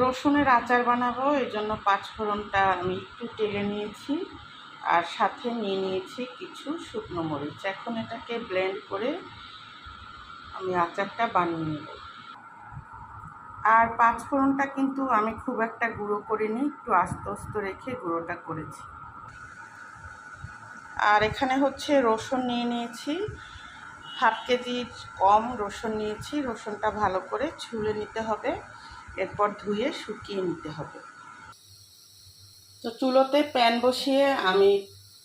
রসুনের আচার বানাবো, এই জন্য পাঁচফোড়নটা আমি একটু টেলে নিয়েছি আর সাথে নিয়ে নিয়েছি কিছু শুকনো মরিচ। এখন এটাকে ব্লেন্ড করে আমি আচারটা বানিয়ে নেব। আর পাঁচফোড়নটা কিন্তু আমি খুব একটা গুঁড়ো করিনি, একটু আস্তে আস্তে রেখে গুঁড়োটা করেছি। আর এখানে হচ্ছে রসুন নিয়ে নিয়েছি, হাফ কেজির কম রসুন নিয়েছি, রসুনটা ভালো করে ছুলে নিতে হবে। এরপর ধুয়ে শুকিয়ে নিতে হবে। তো চুলোতে প্যান বসিয়ে আমি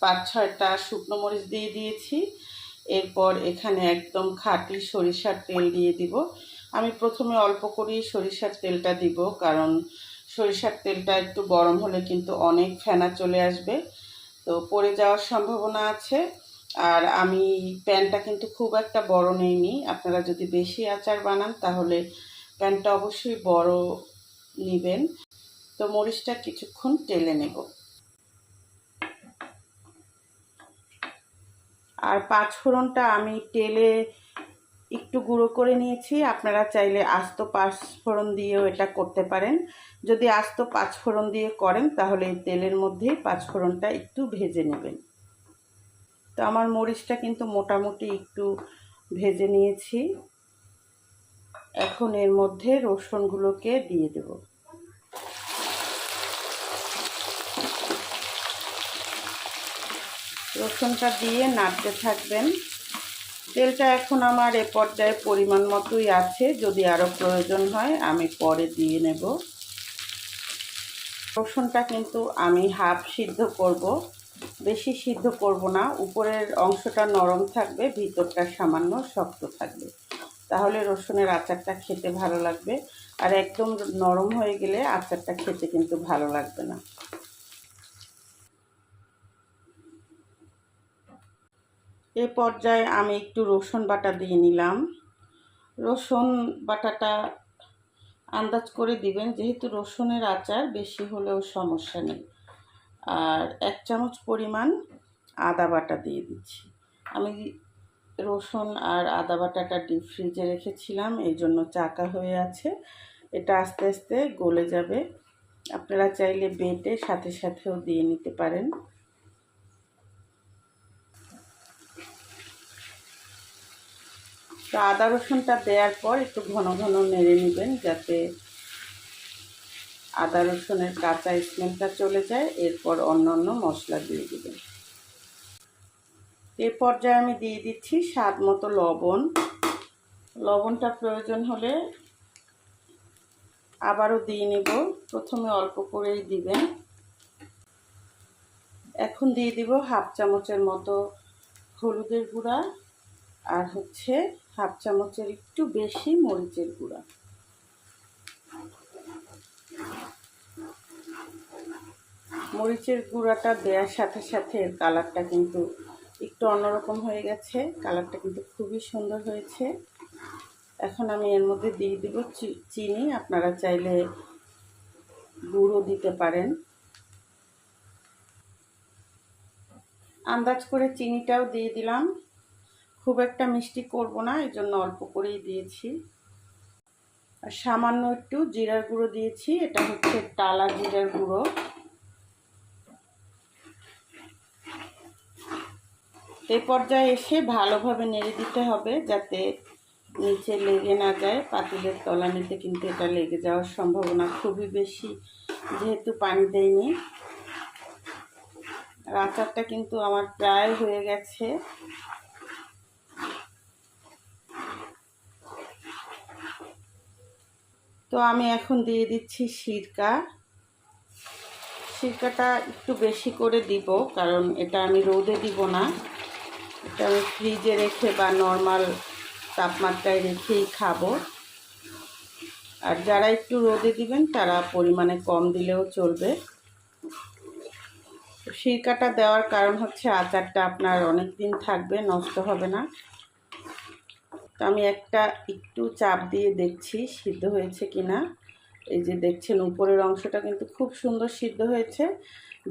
পাঁচ ছয়টা শুকনো মরিচ দিয়ে দিয়েছি। এরপর এখানে একদম খাঁটি সরিষার তেল দিয়ে দিব। আমি প্রথমে অল্প করেই সরিষার তেলটা দিব, কারণ সরিষার তেলটা একটু গরম হলে কিন্তু অনেক ফেনা চলে আসবে। তো পড়ে যাওয়ার সম্ভাবনা আছে। আর আমি প্যানটা কিন্তু খুব একটা বড় নেইনি। আপনারা যদি বেশি আচার বানান তাহলে প্যানটা অবশ্যই বড় নেবেন। তো মরিচটা কিছুক্ষণ টেলে নেব। আর পাঁচ ফোড়নটা আমি তেলে একটু গুঁড়ো করে নিয়েছি। আপনারা চাইলে আস্ত পাঁচ ফোড়ন দিয়েও এটা করতে পারেন। যদি আস্ত পাঁচ ফোড়ন দিয়ে করেন, তাহলে এই তেলের মধ্যেই পাঁচ ফোড়নটা একটু ভেজে নেবেন। তো আমার মরিচটা কিন্তু মোটামুটি একটু ভেজে নিয়েছি। এখন এর মধ্যে রসুনগুলোকে দিয়ে দেব। রসুনটা দিয়ে নাড়তে থাকবেন। তেলটা এখন আমার এ পর্যায়ে পরিমাণ মতোই আছে। যদি আরও প্রয়োজন হয়, আমি পরে দিয়ে নেব। রসুনটা কিন্তু আমি হাফ সিদ্ধ করব। বেশি সিদ্ধ করব না। উপরের অংশটা নরম থাকবে, ভিতরটা সামান্য শক্ত থাকবে। তাহলে রসুনের আচারটা খেতে ভালো লাগবে। আর একদম নরম হয়ে গেলে আচারটা খেতে কিন্তু ভালো লাগবে না। এ পর্যায়ে আমি একটু রসুন বাটা দিয়ে নিলাম। রসুন বাটাটা আন্দাজ করে দিবেন, যেহেতু রসুনের আচার বেশি হলেও সমস্যা নেই। আর এক চামচ পরিমাণ আদা বাটা দিয়ে দিচ্ছি। আমি রসুন আর আদা বাটাটা ডিপ ফ্রিজে রেখেছিলাম, এই জন্য চাকা হয়ে আছে। এটা আস্তে আস্তে গলে যাবে। আপনারা চাইলে বেটে সাথে সাথেও দিয়ে নিতে পারেন। তো আদা রসুনটা দেওয়ার পর একটু ঘন ঘন নেড়ে নেবেন, যাতে আদা রসুনের কাঁচা স্মেলটা চলে যায়। এরপর অন্য অন্য মশলা দিয়ে দেবেন। এ পর্যায়ে আমি দিয়ে দিচ্ছি স্বাদ মতো লবণ। লবণটা প্রয়োজন হলে আবারও দিয়ে নেব। প্রথমে অল্প করেই দিবেন। এখন দিয়ে দিব হাফ চামচের মতো হলুদের গুঁড়া আর হচ্ছে হাফ চামচের একটু বেশি মরিচের গুঁড়া। মরিচের গুঁড়াটা দেওয়ার সাথে সাথে এর কালারটা কিন্তু একটু অন্যরকম হয়ে গেছে। কালারটা কিন্তু খুবই সুন্দর হয়েছে। এখন আমি এর মধ্যে দিয়ে দেব চিনি। আপনারা চাইলে গুঁড়ো দিতে পারেন। আন্দাজ করে চিনিটাও দিয়ে দিলাম। খুব একটা মিষ্টি করব না এই জন্য অল্প করেই দিয়েছি। আর সামান্য একটু জিরার গুঁড়ো দিয়েছি। এটা হচ্ছে টালা জিরার গুঁড়ো। এই পর্যায়ে এসে ভালোভাবে নেড়ে দিতে হবে যাতে নিচে লেগে না যায়। পাতিলের তলানিতে কিন্তু এটা লেগে যাওয়ার সম্ভাবনা খুবই বেশি, যেহেতু পানি দেয়নি। আচারটা কিন্তু আমার প্রায় হয়ে গেছে। তো আমি এখন দিয়ে দিচ্ছি সিরকা। সিরকাটা একটু বেশি করে দিব, কারণ এটা আমি রোদে দিব না। এটা আমি ফ্রিজে রেখে বা নর্মাল তাপমাত্রায় রেখেই খাব। আর যারা একটু রোদে দিবেন, তারা পরিমাণে কম দিলেও চলবে। সিরকাটা দেওয়ার কারণ হচ্ছে আচারটা আপনার অনেক দিন থাকবে, নষ্ট হবে না। তো আমি একটা একটু চাপ দিয়ে দেখছি সিদ্ধ হয়েছে কি না এই যে দেখছেন, উপরের অংশটা কিন্তু খুব সুন্দর সিদ্ধ হয়েছে,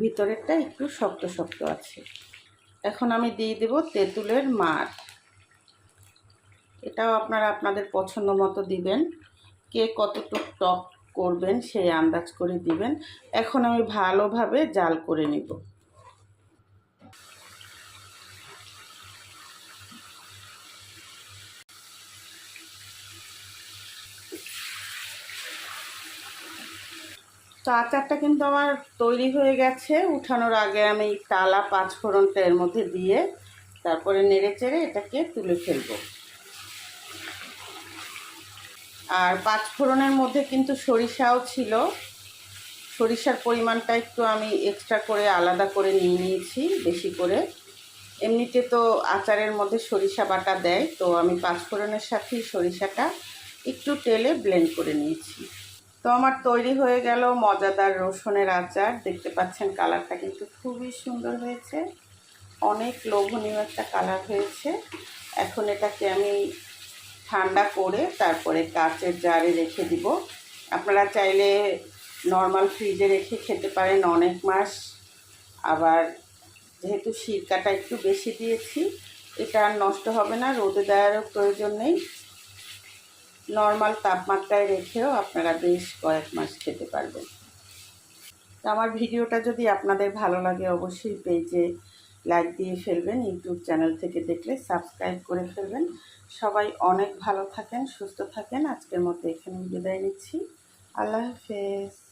ভিতরেরটা একটু শক্ত শক্ত আছে। এখন আমি দিয়ে দেব তেঁতুলের মার। এটাও আপনারা আপনাদের পছন্দ মতো দিবেন। কে কতটুক টক করবেন, সেই আন্দাজ করে দিবেন। এখন আমি ভালোভাবে জাল করে নিব। তো আচারটা কিন্তু আমার তৈরি হয়ে গেছে, উঠানোর আগে আমি টালা পাঁচ ফোড়নটা এর মধ্যে দিয়ে তারপরে নেড়ে চেড়ে এটাকে তুলে ফেলব। আর পাঁচ ফোড়নের মধ্যে কিন্তু সরিষাও ছিল। সরিষার পরিমাণটা একটু আমি এক্সট্রা করে আলাদা করে নিয়ে নিয়েছি, বেশি করে। এমনিতে তো আচারের মধ্যে সরিষা বাটা দেয়, তো আমি পাঁচ ফোড়নের সাথেই সরিষাটা একটু তেলে ব্লেন্ড করে নিয়েছি। তো আমার তৈরি হয়ে গেল মজাদার রসুনের আচার। দেখতে পাচ্ছেন কালারটা কিন্তু খুবই সুন্দর হয়েছে। অনেক লোভনীয় একটা কালার হয়েছে। এখন এটাকে আমি ঠান্ডা করে তারপরে কাচের জারে রেখে দিব। আপনারা চাইলে নর্মাল ফ্রিজে রেখে খেতে পারেন অনেক মাস। আবার যেহেতু সিরকাটা একটু বেশি দিয়েছি, এটা নষ্ট হবে না, রোদে দেওয়ারও প্রয়োজন নেই। নর্মাল তাপমাত্রায় রেখেও আপনারা বেশ কয়েক মাস খেতে পারবেন। তো আমার ভিডিওটা যদি আপনাদের ভালো লাগে, অবশ্যই পেজে লাইক দিয়ে ফেলবেন ইউটিউব চ্যানেল থেকে দেখলে সাবস্ক্রাইব করে ফেলবেন। সবাই অনেক ভালো থাকেন, সুস্থ থাকেন। আজকের মতো এখানে বিদায় নিচ্ছি। আল্লাহ হাফেজ।